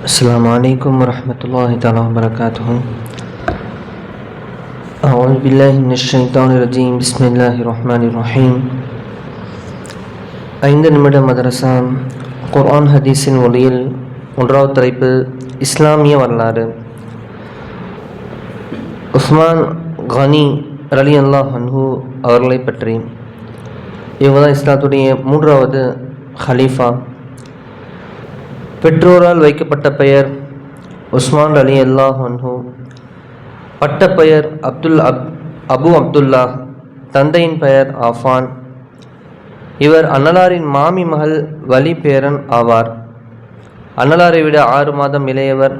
السلام عليكم ورحمة الله تعالى وبركاته أعوذ بالله من الشيطان الرجيم بسم الله الرحمن الرحيم ஐந்து நிமிட மதரசா குர்ஆன் ஹதீஸின் ஒளியில் ஒன்றாவது தலைப்பு இஸ்லாமிய வரலாறு உஸ்மான் கனி ரலி அல்லாஹ் அன்ஹு அவர்களை பற்றி இவங்க தான் இஸ்லாத்துடைய மூன்றாவது ஹலீஃபா பெற்றோரால் வைக்கப்பட்ட பெயர் உஸ்மான் அலி அல்லாஹ் அன்ஹு. பட்டப்பெயர் அப்துல் அப் அபு அப்துல்லா. தந்தையின் பெயர் ஆஃபான். இவர் அன்னலாரின் மாமி மகள் வலி பேரன் ஆவார். அன்னலாரை விட ஆறு மாதம் இளையவர்.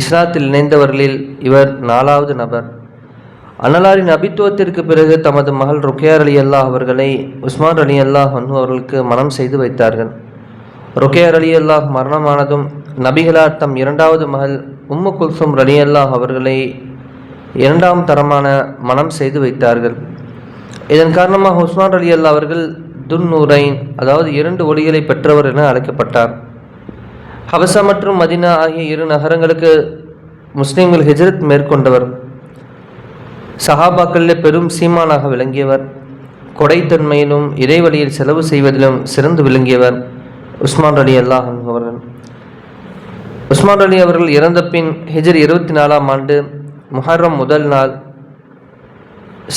இஸ்லாத்தில் இணைந்தவர்களில் இவர் நாலாவது நபர். அன்னலாரின் அபித்துவத்திற்கு பிறகு தமது மகள் ருக்கியார் அலி அல்லாஹ் அவர்களை உஸ்மான் அலி அல்லாஹ் அவர்களுக்கு மனம் செய்து வைத்தார்கள். ருக்கையர் அலி அல்லாஹ் மரணமானதும் நபிகளார் தம் இரண்டாவது மகள் உம்மு குல்சும் அலி அல்லாஹ் அவர்களை இரண்டாம் தரமான மனம் செய்து வைத்தார்கள். இதன் காரணமாக உஸ்மான் அலி அல்லா அவர்கள் துன்னூரைன் அதாவது இரண்டு ஒளிகளை பெற்றவர் என அழைக்கப்பட்டார். ஹவசா மற்றும் மதினா ஆகிய இரு நகரங்களுக்கு முஸ்லீம்கள் ஹிஜ்ரத் மேற்கொண்டவர். சஹாபாக்களில் பெரும் சீமானாக விளங்கியவர். கொடைத்தன்மையிலும் இறைவழியில் செலவு செய்வதிலும் சிறந்து விளங்கியவர். உஸ்மான் அலி அல்லாஹ் அவர்கள். உஸ்மான் அலி அவர்கள் இறந்த பின் ஹிஜர் இருபத்தி நாலாம் ஆண்டு முஹர்ரம் முதல் நாள்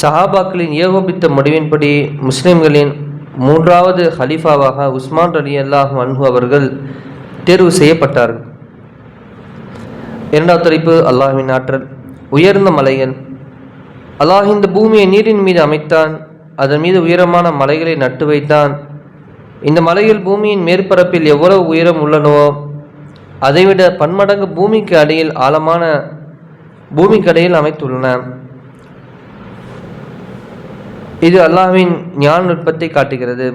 சஹாபாக்களின் ஏகோபித்த முடிவின்படி முஸ்லிம்களின் மூன்றாவது ஹலீஃபாவாக உஸ்மான் அலி அல்லாஹ் அன்ஹு அவர்கள் தேர்வு செய்யப்பட்டார்கள். இரண்டாவது தலைப்பு அல்லாஹின் ஆற்றல். உயர்ந்த மலைகள். அல்லாஹ் இந்த பூமியை நீரின் மீது அமைத்தான். அதன் மீது உயரமான மலைகளை நட்டு வைத்தான். இந்த மலையில் பூமியின் மேற்பரப்பில் எவ்வளவு உயரம் உள்ளனவோ அதைவிட பன்மடங்கு பூமிக்கு அடியில் ஆழமான பூமிக்கு அடியில் அமைத்துள்ளன. இது அல்லாவின் ஞான நுட்பத்தை காட்டுகிறது.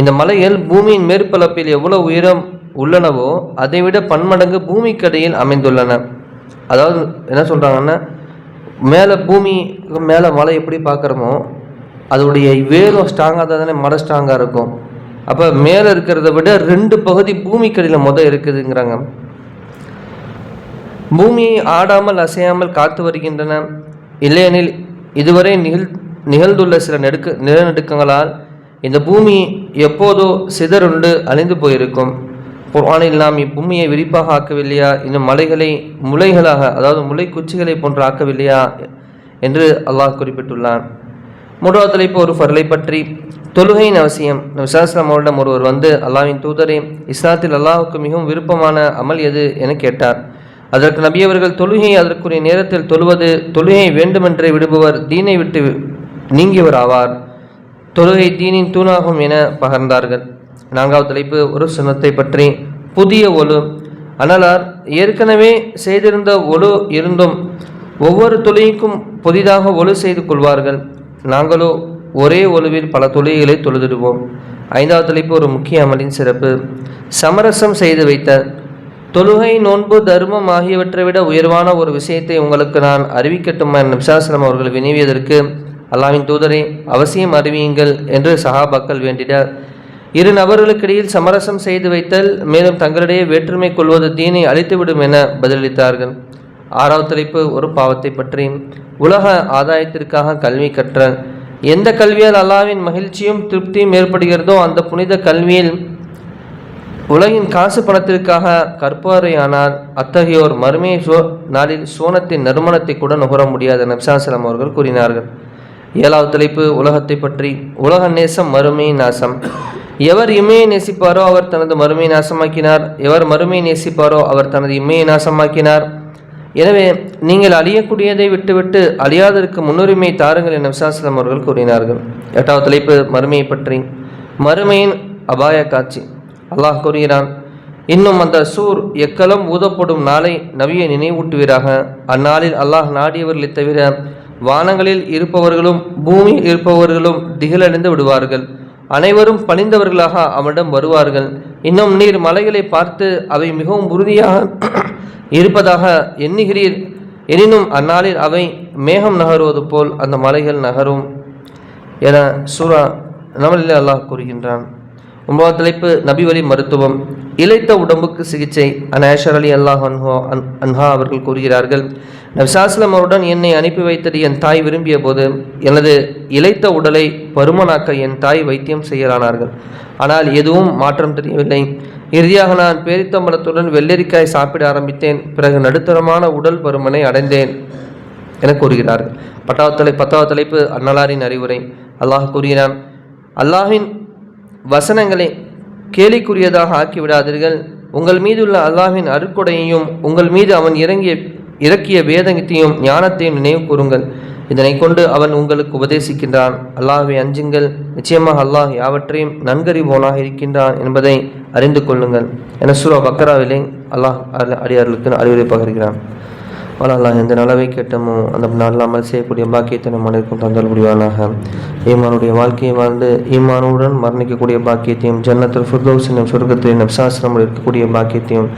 இந்த மலையில் பூமியின் மேற்பரப்பில் எவ்வளவு உயரம் உள்ளனவோ அதைவிட பன்மடங்கு பூமிக்கடையில் அமைந்துள்ளன. அதாவது என்ன சொல்கிறாங்கன்னா மேலே பூமி மேலே மலை எப்படி பார்க்குறோமோ அதோடைய வேரும் ஸ்ட்ராங்காக தான் தானே மரம் ஸ்ட்ராங்காக இருக்கும். அப்போ மேலே இருக்கிறத விட ரெண்டு பகுதி பூமிக்கடியில் மொதல் இருக்குதுங்கிறாங்க. பூமியை ஆடாமல் அசையாமல் காத்து வருகின்றன. இல்லையெனில் இதுவரை நிகழ் நிகழ்ந்துள்ள சில நெடுக்க நிலநடுக்கங்களால் இந்த பூமி எப்போதோ சிதறுண்டு அழிந்து போயிருக்கும். குர்ஆனில் நாம் இப்பூமியை விரிப்பாக ஆக்கவில்லையா? இன்னும் மலைகளை முளைகளாக அதாவது முளை குச்சிகளை போன்று ஆக்கவில்லையா? என்று அல்லாஹ் குறிப்பிட்டுள்ளான். மூன்றாவது தலைப்பு ஒரு ஃபர்லை பற்றி. தொழுகையின் அவசியம். விசாஸ்லாம் அவரிடம் ஒருவர் வந்து அல்லாவின் தூதரே இஸ்லாத்தில் அல்லாவுக்கு மிகவும் விருப்பமான அமல் எது? என கேட்டார். அதற்கு நபி அவர்கள் அதற்குரிய நேரத்தில் தொழுவது தொழுகையை வேண்டுமென்றே விடுபவர் தீனை விட்டு நீங்கியவர் ஆவார் தொழுகை தீனின் தூணாகும் என பகர்ந்தார்கள். நான்காவது தலைப்பு ஒரு சுனத்தை பற்றி. புதிய ஒழு. அனலார் ஏற்கனவே செய்திருந்த ஒழு இருந்தும் ஒவ்வொரு தொழுகைக்கும் புதிதாக ஒழு செய்து கொள்வார்கள். நாங்களோ ஒரே ஒழுவில் பல தொழுகைகளை தொழுதிடுவோம். ஐந்தாவது தலைப்பு ஒரு முக்கிய அமலின் சிறப்பு. சமரசம் செய்து வைத்த. தொழுகை நோன்பு தர்மம் ஆகியவற்றை விட உயர்வான ஒரு விஷயத்தை உங்களுக்கு நான் அறிவிக்கட்டுமா? என் விசாசனம் அவர்கள் வினவியதற்கு அல்லாவின் தூதரை அவசியம் அறிவியுங்கள் என்று சஹாபாக்கள் வேண்டிட இரு நபர்களுக்கிடையில் சமரசம் செய்து வைத்தல் மேலும் தங்களிடையே வேற்றுமை கொள்வது தீனை அழித்துவிடும் என பதிலளித்தார்கள். ஆறாவது தலைப்பு ஒரு பாவத்தை பற்றி உலக ஆதாயத்திற்காக கல்வி கற்றல் எந்த கல்வியால் அல்லாவின் மகிழ்ச்சியும் திருப்தியும் ஏற்படுகிறதோ அந்த புனித கல்வியில் உலகின் காசு பணத்திற்காக கற்பாரையானால் அத்தகையோர் மறுமையை சோ நாளில் சோனத்தின் நறுமணத்தை கூட நுகர முடியாத நப்சாசலம் அவர்கள் கூறினார்கள். ஏழாவது தலைப்பு உலகத்தை பற்றி. உலக நேசம் மறுமை நாசம். எவர் இமையை நேசிப்பாரோ அவர் தனது மறுமையை நாசமாக்கினார். எவர் மறுமையை நேசிப்பாரோ அவர் தனது இம்மையை நாசமாக்கினார். எனவே நீங்கள் அழியக்கூடியதை விட்டுவிட்டு அழியாததற்கு முன்னுரிமை தாருங்கள் என விசாசலம் அவர்கள் கூறினார்கள். எட்டாவது தலைப்பு மறுமையை பற்றி. மறுமையின் அபாய காட்சி. அல்லாஹ் கூறுகிறான் இன்னும் அந்த சூர் எக்களம் ஊதப்படும் நாளை நவியை நினைவூட்டுவீராக. அந்நாளில் அல்லாஹ் நாடியவர்களை தவிர வானங்களில் இருப்பவர்களும் பூமியில் இருப்பவர்களும் திகிலடைந்து விடுவார்கள். அனைவரும் பணிந்தவர்களாக அவனிடம் வருவார்கள். இன்னும் நீர் மலைகளை பார்த்து அவை மிகவும் உறுதியாக இருப்பதாக எண்ணுகிறீர். எனினும் அந்நாளில் அவை மேகம் நகருவது போல் அந்த மலைகள் நகரும் என சூரா நமலில் அல்லாஹ் கூறுகின்றான். ஒன்பதாம் தலைப்பு நபிவழி மருத்துவம். இழைத்த உடம்புக்கு சிகிச்சை அனேஷர் அலி அல்லாஹ் அன்ஹோ அன் அன்ஹா அவர்கள் கூறுகிறார்கள். நபிசாஸ்லம் அவருடன் என்னை அனுப்பி வைத்தது என் தாய் விரும்பிய போது எனது இழைத்த உடலை பருமனாக்க என் தாய் வைத்தியம் செய்யலானார்கள். ஆனால் எதுவும் மாற்றம் தெரியவில்லை. இறுதியாக நான் பேரித்தம்பலத்துடன் வெள்ளரிக்காய் சாப்பிட ஆரம்பித்தேன். பிறகு நடுத்தரமான உடல் பருமனை அடைந்தேன் என கூறுகிறார்கள். பத்தாவது தலை பத்தாவது தலைப்பு அன்னலாரின் அறிவுரை. அல்லாஹ் கூறுகிறான் அல்லாஹின் வசனங்களை கேலிக்குரியதாக ஆக்கிவிடாதீர்கள். உங்கள் மீதுள்ள அல்லாஹின் அருட்கொடையையும் உங்கள் மீது அவன் இறங்கிய இறக்கிய வேதத்தையும் ஞானத்தையும் நினைவு கூறுங்கள். இதனை கொண்டு அவன் உங்களுக்கு உபதேசிக்கின்றான். அல்லாஹை அஞ்சுங்கள். நிச்சயமாக அல்லாஹ் யாவற்றையும் நன்கறிவோனாக இருக்கின்றான் என்பதை அறிந்து கொள்ளுங்கள். என சூரா பக்கராவிலே அல்லாஹ் அடியார்களுக்கு அறிவுரை பகர்கிறான். ஆனால் எந்த நலவை கேட்டமோ அந்த நல்லாமல் செய்யக்கூடிய பாக்கியத்தை நம் அனைவருக்கும் தந்தல் ஈமானுடைய வாழ்க்கையை வாழ்ந்து ஈமானுடன் மரணிக்கக்கூடிய பாக்கியத்தையும் ஜன்னத்தில் ஃபுர்தோஸ் என்னும் சொர்க்கத்தில் சாஸ்திரம் இருக்கக்கூடிய பாக்கியத்தையும்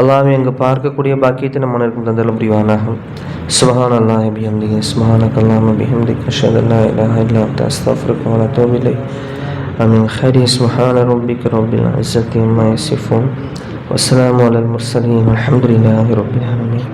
அல்லாமே அங்கு பார்க்கக்கூடிய பாக்கியத்தை நம் அனைவருக்கும் தந்தல் புரிவானாக சுபஹான் அல்லாஹ் பிஹம்திக சுபஹானக் அல்லாம் பிஹம்திக் அஷத் அல்லா இல்லாஹ் இல்லா அஸ்தாஃபருக்கு வல தோபிலை அமின். ஹரி சுஹான ரப்பிக் ரப்பில் அஸ்ஸத்தி அம்மா யசிஃபுன். வஸ்ஸலாமு அலல் முர்சலீன். அல்ஹம்துலில்லாஹி ரப்பில் ஆலமீன்.